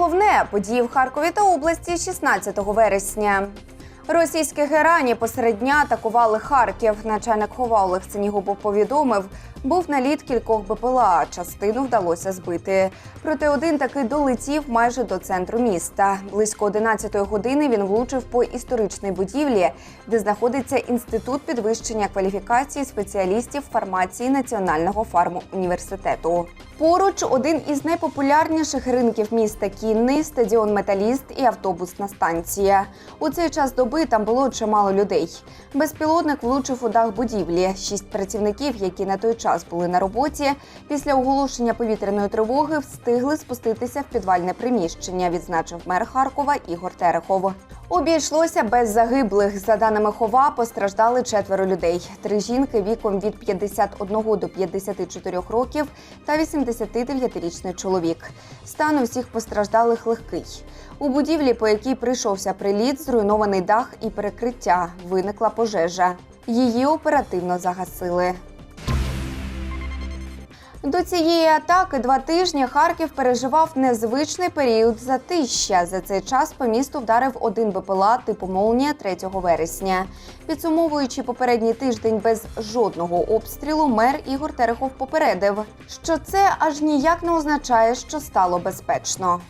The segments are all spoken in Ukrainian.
головне події в Харкові та області 16 вересня. Російські герані посеред дня атакували Харків. Начальник ХОВА Олег повідомив, був наліт кількох БПЛА. Частину вдалося збити. Проте один таки долетів майже до центру міста. Близько 11-ї години він влучив по історичній будівлі, де знаходиться інститут підвищення кваліфікації спеціалістів фармації Національного фармуніверситету. Поруч один із найпопулярніших ринків міста Кінний, стадіон Металіст і автобусна станція. У цей час доби там було чимало людей. Безпілотник влучив у дах будівлі. Шість працівників, які на той час були на роботі, після оголошення повітряної тривоги встигли спуститися в підвальне приміщення. Відзначив мер Харкова Ігор Терехов. Обійшлося без загиблих. За даними Хова, постраждали четверо людей: три жінки віком від 51 до 54 років та 89-річний чоловік. Стан у всіх постраждалих легкий. У будівлі, по якій прийшовся приліт, зруйнований дах і перекриття. Виникла пожежа. Її оперативно загасили. До цієї атаки два тижні Харків переживав незвичний період затища. За цей час по місту вдарив один БПЛА типу Молнія 3 вересня. Підсумовуючи попередній тиждень без жодного обстрілу, мер Ігор Терехов попередив, що це аж ніяк не означає, що стало безпечно.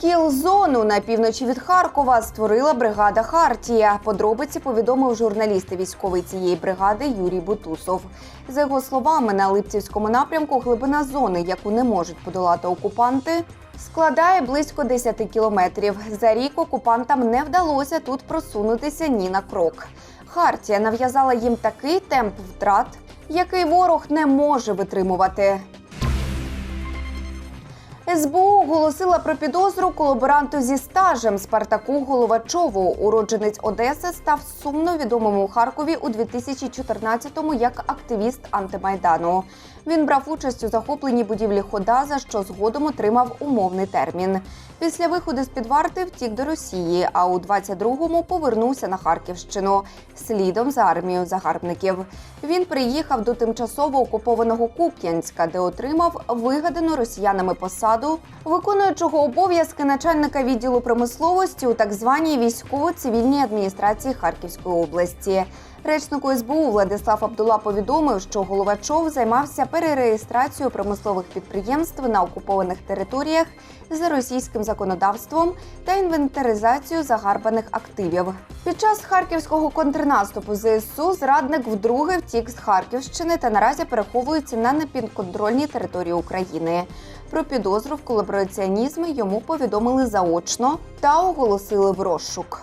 Кіл-зону на півночі від Харкова створила бригада Хартія. Подробиці повідомив журналіст військовий цієї бригади Юрій Бутусов. За його словами, на Липцівському напрямку глибина зони, яку не можуть подолати окупанти, складає близько 10 кілометрів. За рік окупантам не вдалося тут просунутися ні на крок. Хартія нав'язала їм такий темп втрат, який ворог не може витримувати. СБУ оголосила про підозру колаборанту зі стажем Спартаку Головачову. Уродженець Одеси став сумно відомим у Харкові у 2014-му як активіст антимайдану. Він брав участь у захопленні будівлі хода, за що згодом отримав умовний термін. Після виходу з під варти втік до Росії, а у 22-му повернувся на Харківщину слідом за армією загарбників. Він приїхав до тимчасово окупованого Куп'янська, де отримав вигадану росіянами посаду, виконуючого обов'язки начальника відділу промисловості у так званій військово-цивільній адміністрації Харківської області. Речнику СБУ Владислав Абдула повідомив, що Головачов займався перереєстрацією промислових підприємств на окупованих територіях за російським законодавством та інвентаризацію загарбаних активів. Під час харківського контрнаступу ЗСУ зрадник вдруге втік з Харківщини та наразі переховується на непідконтрольній території України. Про підозру в колабораціонізмі йому повідомили заочно та оголосили в розшук.